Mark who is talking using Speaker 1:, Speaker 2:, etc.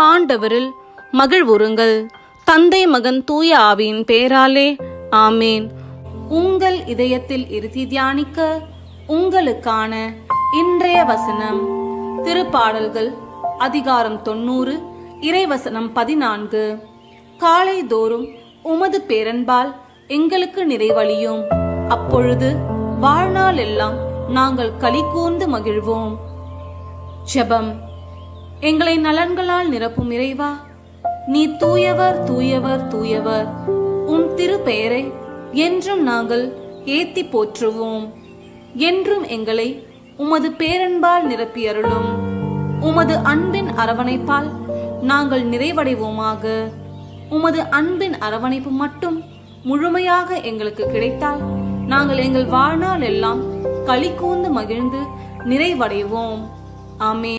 Speaker 1: ஆண்டவரில் மகிழ்வுறுங்கள். தந்தை மகன் தூய ஆவியின் பேராலே ஆமேன். உங்கள் இதயத்தில் இருத்தி தியானிக்க உங்களுக்கான இன்றைய வசனம் திருப்பாடல்கள் அதிகாரம் தொண்ணூறு இறைவசனம் பதினான்கு. காலை தோறும் உமது பேரன்பால் எங்களுக்கு நிறைவழியும். அப்பொழுது வாழ்நாள் எல்லாம் நாங்கள் களி கூர்ந்து மகிழ்வோம். ஜெபம். எங்களை நலன்களால் நிரப்பும் இறைவா. நீ தூயவர் தூயவர் தூயவர். உன் திருப்பெயரை என்றும் நாங்கள் ஏத்தி போற்றுவோம். என்றும் எங்களை உமது பேரன்பால் நிரப்பியருளும். உமது அன்பின் அரவணைப்பால் நாங்கள் நிறைவடைவோமாக. உமது அன்பின் அரவணைப்பு மட்டும் முழுமையாக எங்களுக்கு கிடைத்தால் நாங்கள் எங்கள் வாழ்நாள் எல்லாம் களி கூந்து மகிழ்ந்து நிறைவடைவோம். ஆமே